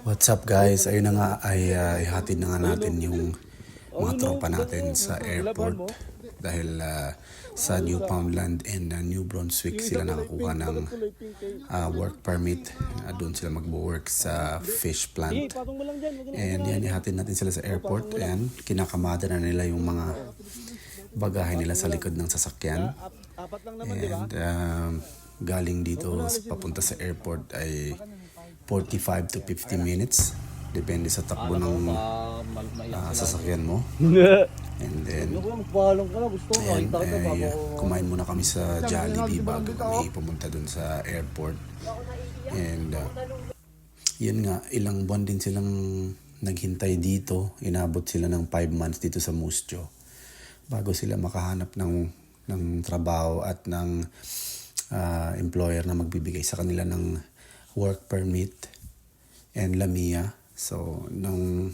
What's up guys? Ayun na nga ay uh, ihatid na nga natin yung mga tropa natin sa airport dahil uh, sa Newfoundland and uh, New Brunswick sila nakakuha ng uh, work permit. Uh, doon sila magbo-work sa fish plant. And yan, ihatid natin sila sa airport. Ayan, kinakamada na nila yung mga bagahe nila sa likod ng sasakyan. And um, galing dito papunta sa airport ay 45 to 50 minutes. Depende sa takbo ng ah, sasakyan mo. And then, ayan, ay, bago ah, kumain muna kami sa Jollibee bago kami pumunta dun sa airport. And, ah, yun nga, ilang buwan din silang naghintay dito. Inabot sila ng 5 months dito sa Musjo bago sila makahanap ng ng trabaho at ng ah, employer na magbibigay sa kanila ng work permit and lamia. So, nung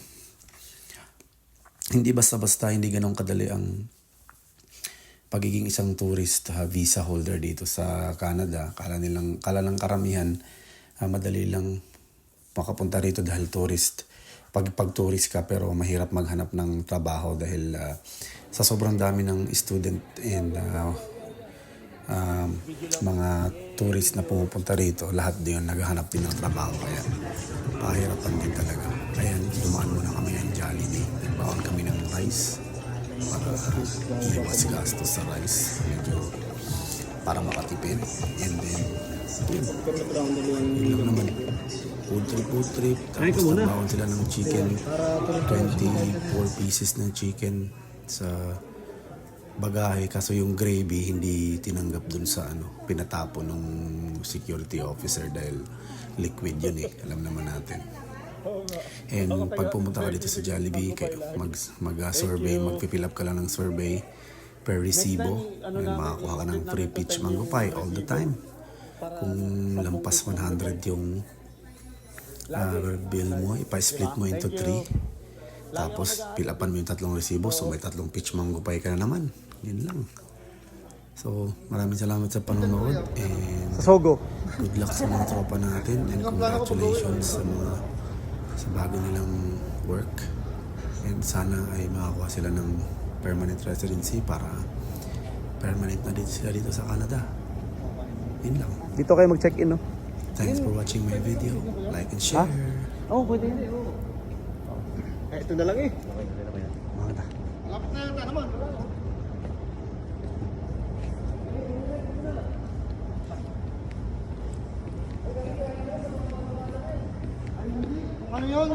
hindi basta-basta, hindi ganun kadali ang pagiging isang tourist ah, visa holder dito sa Canada. Kala nilang kala ng karamihan ah, madali lang makapunta rito dahil tourist. Pag pag tourist ka pero mahirap maghanap ng trabaho dahil ah, sa sobrang dami ng student and ah, um, mga tourist na pumupunta rito, lahat din naghahanap din ng trabaho kaya pahirapan din talaga. Ayan, dumaan muna kami ng Jollibee. Nagbawan kami ng rice para iwas gastos sa rice. Medyo para makatipid. And then, yun. Yun naman. Food trip, food trip. Tapos nagbawan sila ng chicken. 24 pieces ng chicken sa bagahe kaso yung gravy hindi tinanggap dun sa ano pinatapo ng security officer dahil liquid yun eh alam naman natin and pag pumunta ka dito sa Jollibee kay mag mag uh, survey magpipill up ka lang ng survey per resibo and makakuha ka ng free peach mango pie all the time kung lampas 100 yung uh, bill mo ipa-split mo into 3 tapos, fill upan mo yung tatlong resibo. So, may tatlong peach mango pie ka na naman. Yun lang. So, maraming salamat sa panonood. And Sogo. good luck sa mga tropa natin. And congratulations sa mga sa bago nilang work. And sana ay makakuha sila ng permanent residency para permanent na dito sila dito sa Canada. Yun lang. Dito kayo mag-check-in, no? Thanks for watching my video. Like and share. Oo, oh, pwede yan. Eh, ito na lang eh. Mga ta. Lapit na yata naman. Ano yun?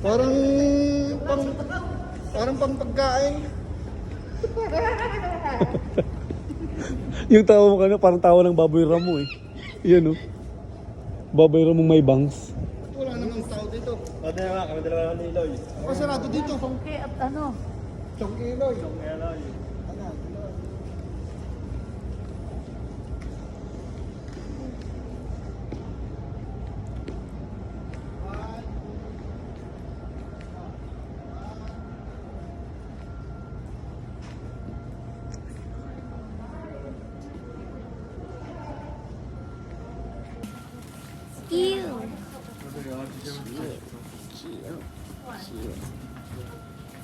Parang pang parang pang pagkain. Yung tawa mo kanina, parang tawa ng baboy ramo eh. Yan oh. Baboy ramo may bangs. Wala namang tao dito. Pwede na kami dalawa ng Niloy. Pasarado dito. Sungki at ano? Chong Iloy. Niloy. Ew.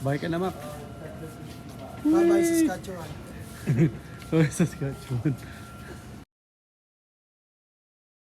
Bye ka na, Map. Bye-bye, Saskatchewan. Bye, Saskatchewan.